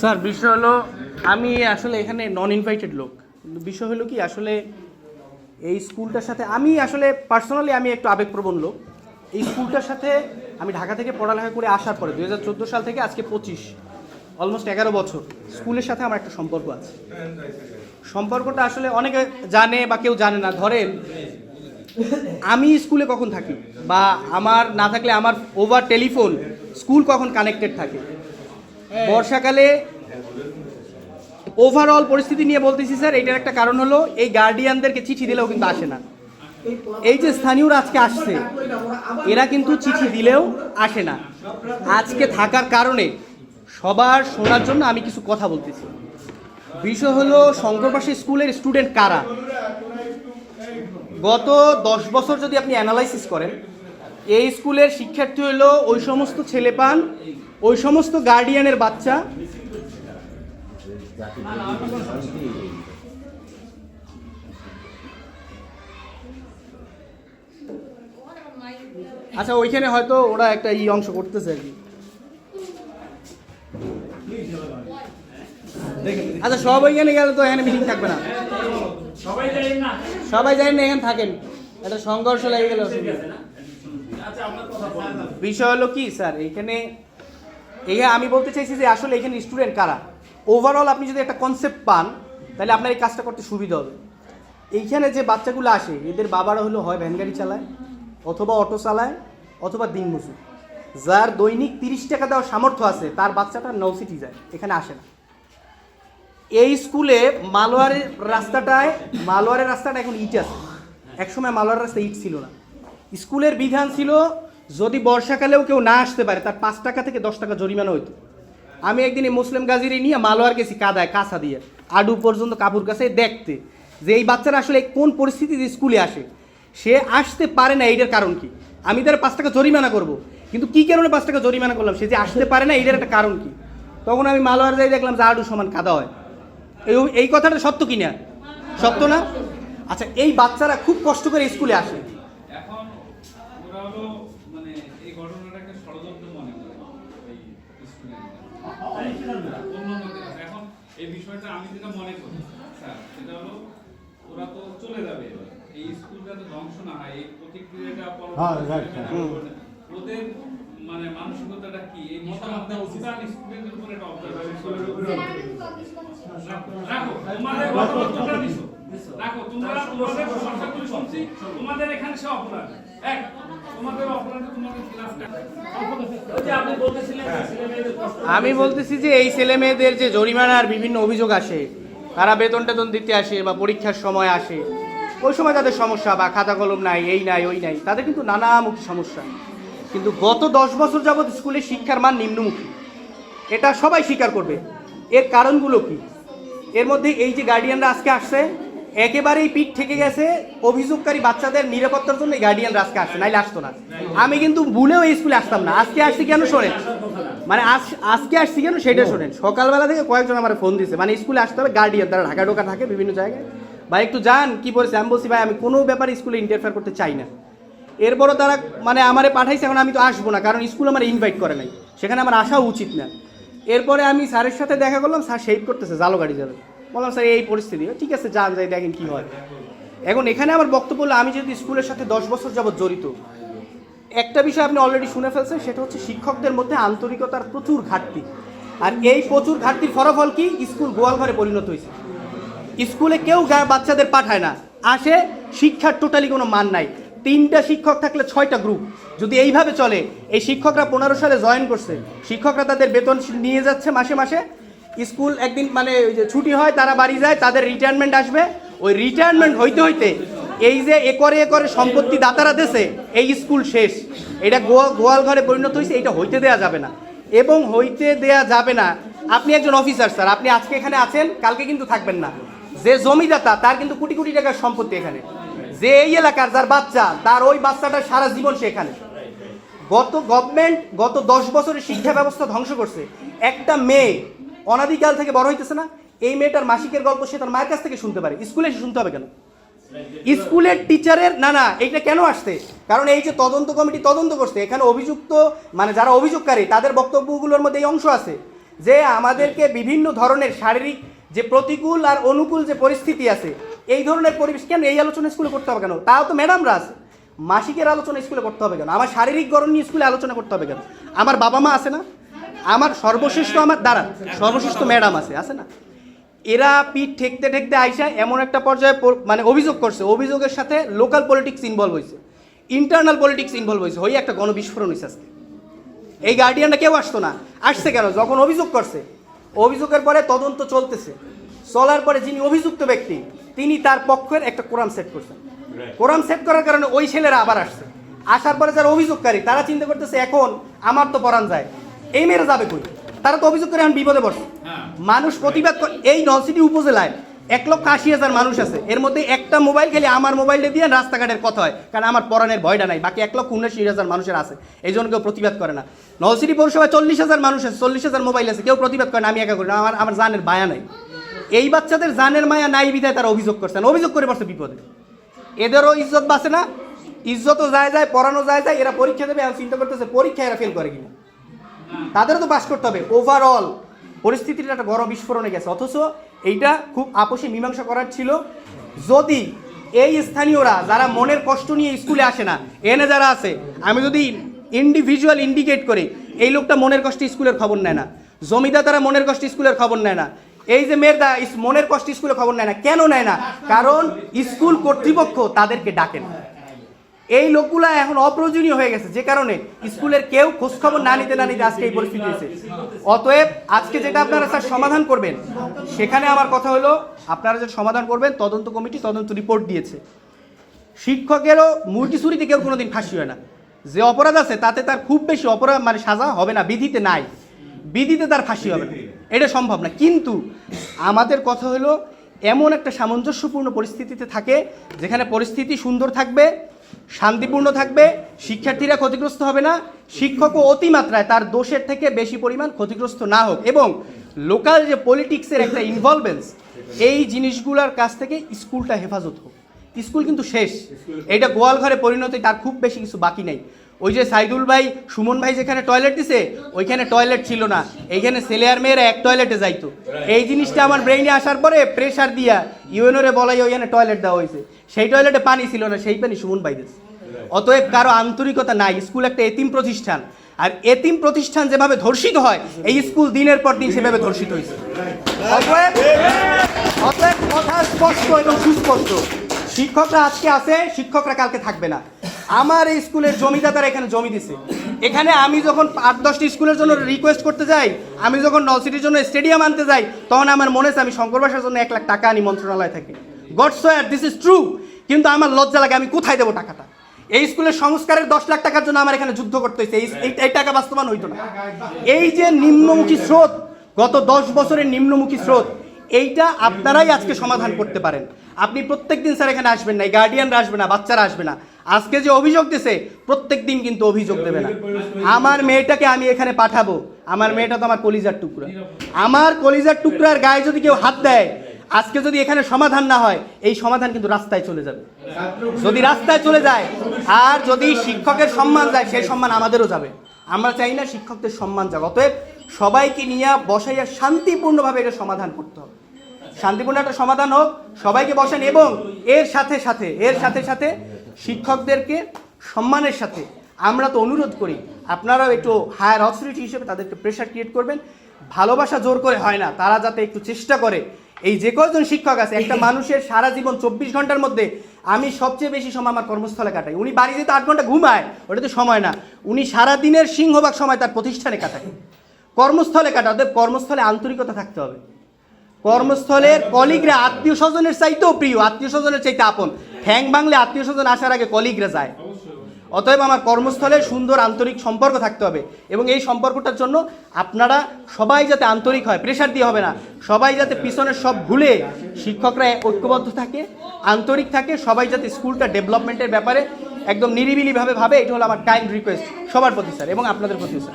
Sir, বিষয় হলো, আমি আসলে এখানে নন ইনভাইটেড লোক। বিষয় হলো কি, আসলে এই স্কুলটার সাথে আমি আসলে পার্সোনালি আমি একটু আবেগপ্রবণ লোক। এই স্কুলটার সাথে আমি ঢাকা থেকে পড়ালেখা করে আসার পরে দু হাজার চোদ্দ সাল থেকে আজকে পঁচিশ অলমোস্ট এগারো বছর, স্কুলের সাথে আমার একটা সম্পর্ক আছে। সম্পর্কটা আসলে অনেকে জানে বা কেউ জানে না। ধরেন, আমি স্কুলে কখন থাকি? বা আমার না থাকলে আমার ওভার টেলিফোন স্কুল কখন কানেক্টেড থাকে? বর্ষাকালে ওভারঅল পরিস্থিতি নিয়ে বলতেছি, স্যার, এটার একটা কারণ হলো এই গার্ডিয়ানদেরকে চিঠি দিলেও কিন্তু আসে না। এই যে স্থানীয়রা আজকে আসছে, এরা কিন্তু চিঠি দিলেও আসে না। আজকে থাকার কারণে সবার শোনার জন্য আমি কিছু কথা বলতেছি। বিষয় হলো শঙ্করপাশা স্কুলের স্টুডেন্ট কারা? গত দশ বছর যদি আপনি অ্যানালাইসিস করেন এই স্কুলের শিক্ষার্থী হলো ওই সমস্ত ছেলে পান ওই সমস্ত গার্ডিয়ানের বাচ্চা। আচ্ছা ওইখানে হয়তো ওরা একটা ই অংশ করতেছে আর কি। আচ্ছা সব ওইখানে গেলে তো এখানে মিটিং থাকবে না। সবাই জানেন না। এখানে থাকেন। একটা সংঘর্ষ লেগে গেলে। বলেন বিষয় হলো কি, স্যার, এখানে এই আমি বলতে চাইছি যে আসলে এখানে স্টুডেন্ট কারা? ওভারঅল আপনি যদি একটা কনসেপ্ট পান, তাহলে আপনার এই কাজটা করতে সুবিধা হবে। এইখানে যে বাচ্চাগুলো আসে, এদের বাবারা হলো হয় ভ্যান গাড়ি চালায়, অথবা অটো চালায়, অথবা দিনমজুর যার দৈনিক তিরিশ টাকা দেওয়ার সামর্থ্য আছে, তার বাচ্চাটা নৌসিটি যায়, এখানে আসে না। এই স্কুলে মালোয়ারের রাস্তাটায়, মালোয়ারের রাস্তাটা এখন ইট আছে। একসময় মালোয়ারের রাস্তা ইট ছিল না। স্কুলের বিধান ছিল, যদি বর্ষাকালেও কেউ না আসতে পারে, তার পাঁচ টাকা থেকে দশ টাকা জরিমানা হইতো। আমি একদিন এই মুসলিম গাজিরে নিয়ে মালোয়ার গেছি কাদায়, কাঁচা দিয়ে। আডু পর্যন্ত কাপড় কাছে দেখতে যে এই বাচ্চারা আসলে কোন পরিস্থিতিতে স্কুলে আসে। সে আসতে পারে না, এইটার কারণ কি? আমি তার পাঁচ টাকা জরিমানা করব। কিন্তু কি কারণে পাঁচ টাকা জরিমানা করলাম? সে যে আসতে পারে না, এইটার একটা কারণ কি? তখন আমি মালোয়ার যাই দেখলাম যে আডু সমান কাদা হয়। এই এই কথাটা সত্য কি না সত্য না? আচ্ছা এই বাচ্চারা খুব কষ্ট করে স্কুলে আসে এখন ওরা হলো মানে এই ঘটনাটাকে ষড়যন্ত্র মনে করে এই এখন এই বিষয়টা আমি যেটা মনে করি স্যার সেটা হলো ওরা তো চলে যাবে এই স্কুলটা তো ধ্বংস না হয় এই প্রতিক্রিয়াটা হ্যাঁ। ওদের মানে মানসিকতাটা কি এই আপনার উচিত স্টুডেন্টের উপর একটা অবজারভেশন রাখো তোমাদের দিছো রাখো তোমরা তোমাদের সমস্যাগুলো শুনছি তোমাদের এখানে সব অপরাধ আমি বলতেছি যে এই ছেলে মেয়েদের যে জরিমানার বিভিন্ন অভিযোগ আসে, তারা বেতন টেতন দিতে আসে বা পরীক্ষার সময় আসে, ওই সময় তাদের সমস্যা বা খাতা কলম নাই, এই নাই, ওই নাই, তাদের কিন্তু নানামুখী সমস্যা। কিন্তু গত দশ বছর যাবৎ স্কুলে শিক্ষার মান নিম্নমুখী। এটা সবাই স্বীকার করবে। এর কারণগুলো কি? এর মধ্যে এই যে গার্ডিয়ানরা আজকে আসছে একেবারেই পিঠ থেকে গেছে। অভিযোগকারী বাচ্চাদের নিরাপত্তার জন্য গার্ডিয়ান আজকে আসছে, নাইলে আসতো না। আমি কিন্তু ভুলেও এই স্কুলে আসতাম না। আজকে আসছি কেন শোনেন? মানে আজ- আজকে আসছি কেন সেটা শোনেন। সকালবেলা থেকে কয়েকজন আমার ফোন দিছে। মানে স্কুলে আসতে হবে গার্ডিয়ান তারা ঢাকা ঢোকা থাকে বিভিন্ন জায়গায়। ভাই, একটু যান, কি বলছে? আমি বলছি, ভাই, আমি কোনো ব্যাপারে স্কুলে ইন্টারফেয়ার করতে চাই না। এরপরও তারা মানে আমারে পাঠাইছে, এখন আমি তো আসব না, কারণ স্কুল আমার ইনভাইট করে নাই। সেখানে আমার আসাও উচিত না। এরপরে আমি স্যারের সাথে দেখা করলাম, স্যার শেভ করতেছে, জালো গাড়ি যাবে বললাম, স্যার, এই পরিস্থিতি। ঠিক আছে যান যাই, দেখেন কি হয়। এখন এখানে আমার বক্তব্য হলো, আমি যদি স্কুলের সাথে দশ বছর যাবৎ জড়িত, একটা বিষয় আপনি অলরেডি শুনে ফেলছেন, সেটা হচ্ছে শিক্ষকদের মধ্যে আন্তরিকতার প্রচুর ঘাটতি। আর এই প্রচুর ঘাটতির ফলাফল কি? স্কুল গোয়ালঘরে পরিণত হয়েছে। স্কুলে কেউ বাচ্চাদের পাঠায় না। আসে, শিক্ষার টোটালি কোনো মান নাই। তিনটা শিক্ষক থাকলে ছয়টা গ্রুপ যদি এইভাবে চলে, এই শিক্ষকরা পনেরো সালে জয়েন করছে, শিক্ষকরা তাদের বেতন নিয়ে যাচ্ছে মাসে মাসে স্কুল একদিন মানে ওই যে ছুটি হয়, তারা বাড়ি যায়, তাদের রিটায়ারমেন্ট আসবে। ওই রিটায়ারমেন্ট হইতে হইতে এই যে একরে একরে সম্পত্তি দাতারা দেশে এই স্কুল শেষ। এটা গোয়া গোয়াল ঘরে পরিণত হয়েছে এটা হইতে দেয়া যাবে না। এবং হইতে দেয়া যাবে না। আপনি একজন অফিসার স্যার আপনি আজকে এখানে আছেন, কালকে কিন্তু থাকবেন না। যে জমিদাতা, তার কিন্তু কোটি কোটি টাকার সম্পত্তি এখানে। যে এই এলাকার যার বাচ্চা, তার ওই বাচ্চাটা সারা জীবন সে এখানে। গত গভর্নমেন্ট গত দশ বছরের শিক্ষা ব্যবস্থা ধ্বংস করছে। একটা মেয়ে অনাদিকাল থেকে বড় হইতেছে না, এই মেয়েটার মাসিকের গল্প সে তার মায়ের কাছ থেকে শুনতে পারে। স্কুলে এসে শুনতে হবে কেন? স্কুলের টিচারের, না না, এইটা কেন আসছে? কারণ এই যে তদন্ত কমিটি তদন্ত করছে, এখানে অভিযুক্ত মানে যারা অভিযোগকারী, তাদের বক্তব্যগুলোর মধ্যে এই অংশ আছে যে আমাদেরকে বিভিন্ন ধরনের শারীরিক যে প্রতিকূল আর অনুকূল যে পরিস্থিতি আছে, এই ধরনের পরিবেশ কেন এই আলোচনা স্কুলে করতে হবে কেন? তাও তো ম্যাডামরা আছে। মাসিকের আলোচনা স্কুলে করতে হবে কেন? আমার শারীরিক গড়ন নিয়ে স্কুলে আলোচনা করতে হবে কেন? আমার বাবা মা আছে না? আমার সর্বশ্রেষ্ঠ আমার দ্বারা সর্বশ্রেষ্ঠ ম্যাডাম আছে আছে না? এরা পিঠ ঠেকতে ঠেকতে আইসা এমন একটা পর্যায়ে পর- মানে অভিযোগ করছে অভিযোগের সাথে লোকাল পলিটিক্স ইনভলভ হয়েছে ইন্টারনাল পলিটিক্স ইনভলভ হয়েছে হয়ে একটা গণবিস্ফোরণ হয়েছে আজকে। এই গার্ডিয়ানটা কেউ আসতো না আসছে কেন? যখন অভিযোগ করছে অভিযোগের পরে তদন্ত চলতেছে চলার পরে যিনি অভিযুক্ত ব্যক্তি তিনি তার পক্ষের একটা কোরাম সেট করছেন। কোরাম সেট করার কারণে ওই ছেলেরা আবার আসছে। আসার পরে যারা অভিযোগকারী তারা চিন্তা করতেছে এখন আমার তো পরান যায়। এই মেয়েরা যাবে কই? তারা তো অভিযোগ করে এখন বিপদে পড়ছে। হ্যাঁ। মানুষ প্রতিবাদ করে- এই নলসিটি উপজেলায় এক লক্ষ আশি হাজার মানুষ আছে। এর মধ্যে একটা মোবাইল খেলে আমার মোবাইলে দিয়ে রাস্তাঘাটের কথা হয় কারণ আমার পরাণের ভয়টা নাই। বাকি এক লক্ষ উনআশি হাজার মানুষের আছে। এই জন্য কেউ প্রতিবাদ করে না। নলসিটি পৌরসভায় চল্লিশ হাজার মানুষ আছে চল্লিশ হাজার মোবাইল আছে। কেউ প্রতিবাদ করে না আমি একা করি না। আমার আমার জানের মায়া নাই। এই বাচ্চাদের জানের মায়া নাই বিধায় তারা অভিযোগ করছে না। অভিযোগ করে পড়ছে বিপদে। এদেরও ইজ্জত বাঁচে না। ইজ্জতও যায় যায় পড়ানো যায় যায়। এরা পরীক্ষা দেবে চিন্তা করতেছে পরীক্ষা এরা ফেল করে কিনা। তাদেরও তো বাস করতে হবে। ওভারঅল পরিস্থিতিটা একটা বড় বিস্ফোরণে গেছে। অথচ এইটা খুব আপোষে মীমাংসা করার ছিল। যদি এই স্থানীয়রা যারা মনের কষ্ট নিয়ে স্কুলে আসে না, এনে যারা আছে, আমি যদি ইন্ডিভিজুয়াল ইন্ডিকেট করি, এই লোকটা মনের কষ্টে স্কুলের খবর নেয় না। জমিদার তারা মনের কষ্টে স্কুলের খবর নেয় না। এই যে মেয়ের মনের কষ্টে স্কুলে খবর নেয় না। কেন নেয় না? কারণ স্কুল কর্তৃপক্ষ তাদেরকে ডাকে না। এই লোকগুলা এখন অপ্রয়োজনীয় হয়ে গেছে, যে কারণে স্কুলের কেউ খোঁজখবর না নিতে না নিতে আজকে এই পরিস্থিতি হয়েছে অতএব আজকে যেটা আপনারা স্যার সমাধান করবেন, সেখানে আমার কথা হলো, আপনারা যে সমাধান করবেন, তদন্ত কমিটি তদন্ত রিপোর্ট দিয়েছে। শিক্ষকেরও মূর্তি কেউ কোনোদিন ফাঁসি হয় না। যে অপরাধ আছে, তাতে তার খুব বেশি অপরাধ মানে সাজা হবে না, বিধিতে নাই। বিধিতে তার ফাঁসি হবে না। এটা সম্ভব না। কিন্তু আমাদের কথা হলো, এমন একটা সামঞ্জস্যপূর্ণ পরিস্থিতিতে থাকে, যেখানে পরিস্থিতি সুন্দর থাকবে শান্তিপূর্ণ থাকবে শিক্ষার্থীরা ক্ষতিগ্রস্ত হবে না শিক্ষকও অতিমাত্রায় তার দোষের থেকে বেশি পরিমাণ ক্ষতিগ্রস্ত না হোক। এবং লোকাল যে পলিটিক্সের একটা ইনভলভেন্স এই জিনিসগুলোর কাছ থেকে স্কুলটা হেফাজত হোক। স্কুল কিন্তু শেষ। এটা গোয়াল ঘরে পরিণতি তার খুব বেশি কিছু বাকি নেই। ওই যে সাইদুল ভাই সুমন ভাই যেখানে টয়লেট দিছে ওইখানে টয়লেট ছিল না। এইখানে ছেলে আর মেয়েরা এক টয়লেটে যাইতো। এই জিনিসটা আমার ব্রেইনে আসার পরে প্রেশার দিয়া ইউএনওরে বলাই ওইখানে টয়লেট দেওয়া হয়েছে সেই টয়লেটে পানি ছিল না সেই পানি সুমন ভাই দিচ্ছে অতএব কারও আন্তরিকতা নাই স্কুল একটা এতিম প্রতিষ্ঠান। আর এতিম প্রতিষ্ঠান যেভাবে ধর্ষিত হয় এই স্কুল দিনের পর দিন সেভাবে ধর্ষিত হয়েছে অতএব অতএব কথা স্পষ্ট এবং সুস্পষ্ট। শিক্ষকরা আজকে আছে শিক্ষকরা কালকে থাকবে না। আমার এই স্কুলের জমিদাতারা এখানে জমি দিছে। এখানে আমি যখন আট, দশটি স্কুলের জন্য রিকোয়েস্ট করতে যাই, আমি যখন নলসিটির জন্য স্টেডিয়াম আনতে যাই, তখন আমার মনে হচ্ছে আমি শঙ্কর জন্য এক লাখ টাকা আনি মন্ত্রণালয় থেকে। গড সোয়ার দিস ইজ ট্রু কিন্তু আমার লজ্জা লাগে, আমি কোথায় দেবো টাকাটা? এই স্কুলের সংস্কারের দশ লাখ টাকার জন্য আমার এখানে যুদ্ধ করতে হয়েছে। এই টাকা বাস্তবায়ন হইতো না। এই যে নিম্নমুখী স্রোত, গত দশ বছরের নিম্নমুখী স্রোত এইটা আপনারাই আজকে সমাধান করতে পারেন। আপনি প্রত্যেক দিন স্যার এখানে আসবেন না গার্ডিয়ানরা আসবে না, বাচ্চারা আসবে না। আজকে যে অভিযোগ দিছে প্রত্যেক দিন কিন্তু অভিযোগ দেবে না। আমার মেয়েটাকে আমি এখানে পাঠাবো। আমার মেয়েটা তো আমার কলিজার টুকরা। আমার কলিজার টুকরার গায়ে যদি কেউ হাত দেয়, আজকে যদি এখানে সমাধান না হয়, এই সমাধান কিন্তু রাস্তায় চলে যাবে। যদি রাস্তায় চলে যায়, আর যদি শিক্ষকের সম্মান যায়, সেই সম্মান আমাদেরও যাবে। আমরা চাই না শিক্ষকদের সম্মান যাক। অতএব সবাইকে নিয়ে বসাইয়া শান্তিপূর্ণভাবে এটা সমাধান করতে হবে। শান্তিপূর্ণ একটা সমাধান হোক, সবাইকে বসেন এবং এর সাথে সাথে, এর সাথে সাথে শিক্ষকদেরকে সম্মানের সাথে আমরা তো অনুরোধ করি, আপনারাও একটু হায়ার অথরিটি হিসেবে তাদেরকে প্রেশার ক্রিয়েট করবেন। ভালোবাসা জোর করে হয় না, তারা যাতে একটু চেষ্টা করে। এই যে কয়জন শিক্ষক আছে, একটা মানুষের সারা জীবন চব্বিশ ঘণ্টার মধ্যে আমি সবচেয়ে বেশি সময় আমার কর্মস্থলে কাটাই। উনি বাড়ি যেতে আট ঘণ্টা ঘুমায় ওটা তো সময় না। উনি সারা দিনের সিংহভাগ সময় তার প্রতিষ্ঠানে কাটায়। কর্মস্থলে কাটাতে অতএব কর্মস্থলে আন্তরিকতা থাকতে হবে। কর্মস্থলের কলিগরা আত্মীয় স্বজনের চাইতেও প্রিয়, আত্মীয় স্বজনের চাইতে আপন। ঠ্যাং বাংলে আত্মীয় স্বজন আসার আগে কলিগরা যায়। অতএব আমার কর্মস্থলে সুন্দর আন্তরিক সম্পর্ক থাকতে হবে এবং এই সম্পর্কটার জন্য আপনারা সবাই যাতে আন্তরিক হয় প্রেশার দিয়ে হবে না সবাই যাতে পিছনের সব ভুলে শিক্ষকরা ঐক্যবদ্ধ থাকে আন্তরিক থাকে সবাই যাতে স্কুলটা ডেভেলপমেন্টের ব্যাপারে একদম নিরিবিলিভাবে ভাবে এটা হলো আমার কাইন্ড রিকোয়েস্ট সবার প্রতি স্যার এবং আপনাদের প্রতি স্যার